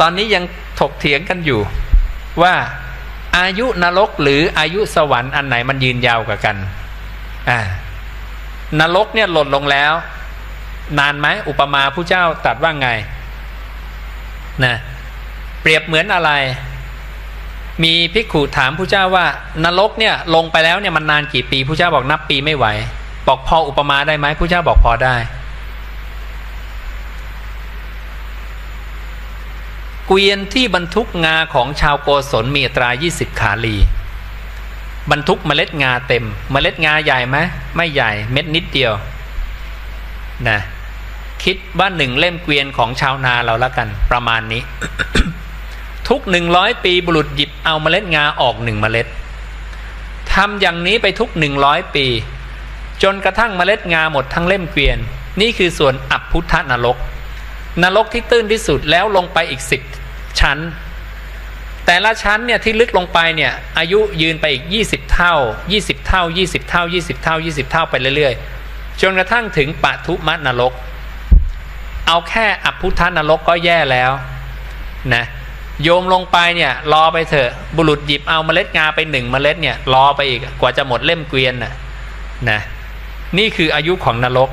ตอนนี้ยังถกเถียงกันอยู่ ว่าอายุนรกหรืออายุสวรรค์อันไหนมันยืนยาวกว่ากันอ่านรกเนี่ยหล่นลงแล้ว นานไหมอุปมาผู้เจ้าตัดว่าไงนะเปรียบเหมือนอะไร มีภิกขุถามผู้เจ้าว่านรกเนี่ยลงไปแล้วเนี่ยมันนานกี่ปีผู้เจ้าบอกนับปีไม่ไหว บอกพออุปมาได้ไหมผู้เจ้าบอกพอได้ เกวียนที่บรรทุกงาของชาวโกศลมีตรา 20ขาลี บรรทุกเมล็ดงาเต็ม เมล็ดงาใหญ่ไหมไม่ใหญ่เม็ดนิดเดียวนะคิดว่าหนึ่งเล่มเกวียนของชาวนาเราละกัน ประมาณนี้ ทุกหนึ่งร้อยปีบุรุษหยิบเอาเมล็ดงาออกหนึ่งเมล็ดทำอย่างนี้ไปทุกหนึ่งร้อยปี จนกระทั่งเมล็ดงาหมดทั้งเล่มเกวียน นี่คือส่วนอับพุทธนรก นรกที่ตื้นที่สุดแล้วลงไปอีกสิบชั้น แต่ละชั้นเนี่ยที่ลึกลงไปเนี่ยอายุยืนไปอีก 20 เท่า 20 เท่า 20 เท่า 20 เท่า 20 เท่าไปเรื่อยๆ จนกระทั่งถึงปะทุมนรก เอาแค่อับพุทธนรกก็แย่แล้วนะโยมลงไปเนี่ยรอไปเถอะบุรุษหยิบเอาเมล็ดงาไปหนึ่งเมล็ดเนี่ยรอไปอีกกว่าจะหมดเล่มเกวียนน่ะนะนี่คืออายุของนรก